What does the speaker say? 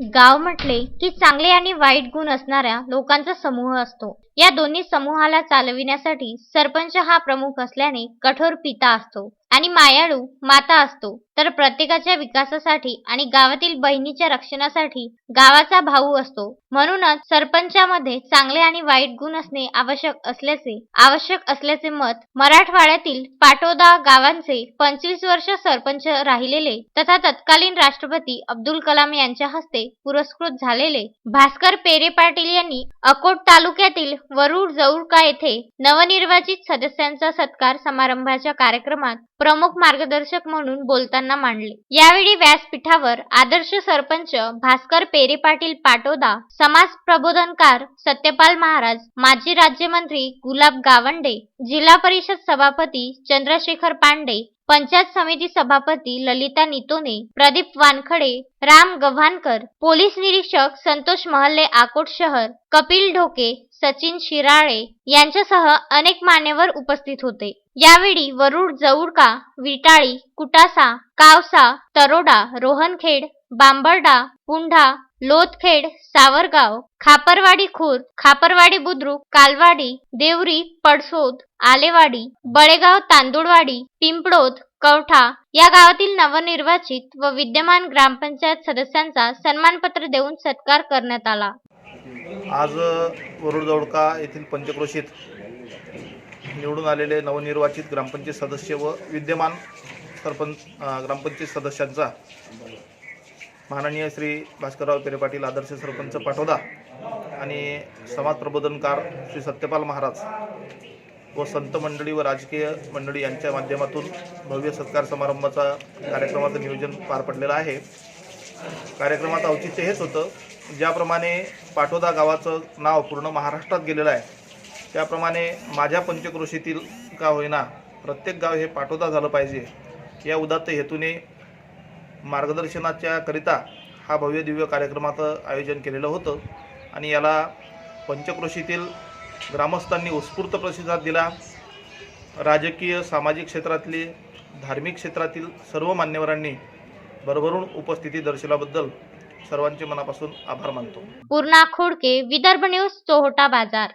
गाव म्हटले की चांगले आणि वाईट गुण असणाऱ्या लोकांचा समूह असतो. या दोन्ही समूहाला चालविण्यासाठी सरपंच हा प्रमुख असल्याने कठोर पिता असतो आणि मायाळू माता असतो. तर प्रत्येकाच्या विकासासाठी आणि गावातील बहिणीच्या रक्षणासाठी गावाचा भाऊ असतो. म्हणूनच सरपंचामध्ये चांगले आणि वाईट गुण असणे आवश्यक असल्याचे आवश्यक असल्याचे मत मराठवाड्यातील पाटोदा गावांचे पंचवीस वर्ष सरपंच राहिलेले तथा तत्कालीन राष्ट्रपती अब्दुल कलाम यांच्या हस्ते पुरस्कृत झालेले भास्कर पेरे पाटील यांनी अकोट तालुक्यातील वरुड जौळका येथे नवनिर्वाचित सदस्यांचा सत्कार समारंभाच्या कार्यक्रमात प्रमुख मार्गदर्शक म्हणून बोलताना मांडले. यावेळी व्यासपीठावर आदर्श सरपंच भास्कर पेरे पाटील पाटोदा समाज प्रबोधनकार सत्यपाल महाराज माजी राज्यमंत्री गुलाब गावंडे जिल्हा परिषद सभापती चंद्रशेखर पांडे पंचायत समिती सभापती ललिता नितोने प्रदीप वानखडे राम गव्हाणकर पोलीस निरीक्षक संतोष महल्ले आकोट शहर कपिल ढोके सचिन शिराळे यांच्यासह अनेक मान्यवर उपस्थित होते. यावेळी वरुड जवळका विटाळी कुटासा कावसा तरोडा रोहनखेड बांबर्डा पुंढा लोथखेड सावरगाव खापरवाडी खुर्द खापरवाडी बुद्रुक कालवाडी देवरी पडसोद आलेवाडी बळेगाव तांदुळवाडी पिंपळोद कवठा या गावातील नवनिर्वाचित व विद्यमान ग्रामपंचायत सदस्यांचा सन्मानपत्र देऊन सत्कार करण्यात आला. आज वरुड येथील पंचक्रोशीत निवडून आलेले नवनिर्वाचित ग्रामपंचायत सदस्य व विद्यमान सरपंच ग्रामपंचायत सदस्यांचा माननीय श्री भास्करराव पेरे पाटील आदर्श सरपंच पाटोदा आणि समाज प्रबोधनकार श्री सत्यपाल महाराज व संत मंडळी व राजकीय मंडळी यांच्या माध्यमातून भव्य सत्कार समारंभाचा कार्यक्रमाचं नियोजन पार पडलेलं आहे. कार्यक्रमात औचित्य हेच होतं ज्याप्रमाणे पाठोदा गावाचं नाव पूर्ण महाराष्ट्रात गेलेलं आहे त्याप्रमाणे माझ्या पंचक्रोशीतील का होईना प्रत्येक गाव हे पाटोदा झालं पाहिजे या उदात्त हेतूने मार्गदर्शनाच्या करिता हा भव्य दिव्य कार्यक्रमाचं आयोजन केलेलं होतं. आणि याला पंचक्रोशीतील ग्रामस्थांनी उत्स्फूर्त प्रतिसाद दिला. राजकीय सामाजिक क्षेत्रातले धार्मिक क्षेत्रातील सर्व मान्यवरांनी भरभरून उपस्थिती दर्शवल्याबद्दल सर्वांचे मनापासून आभार मानतो. पूर्णा खोडके विदर्भ न्यूज चोहटा बाजार.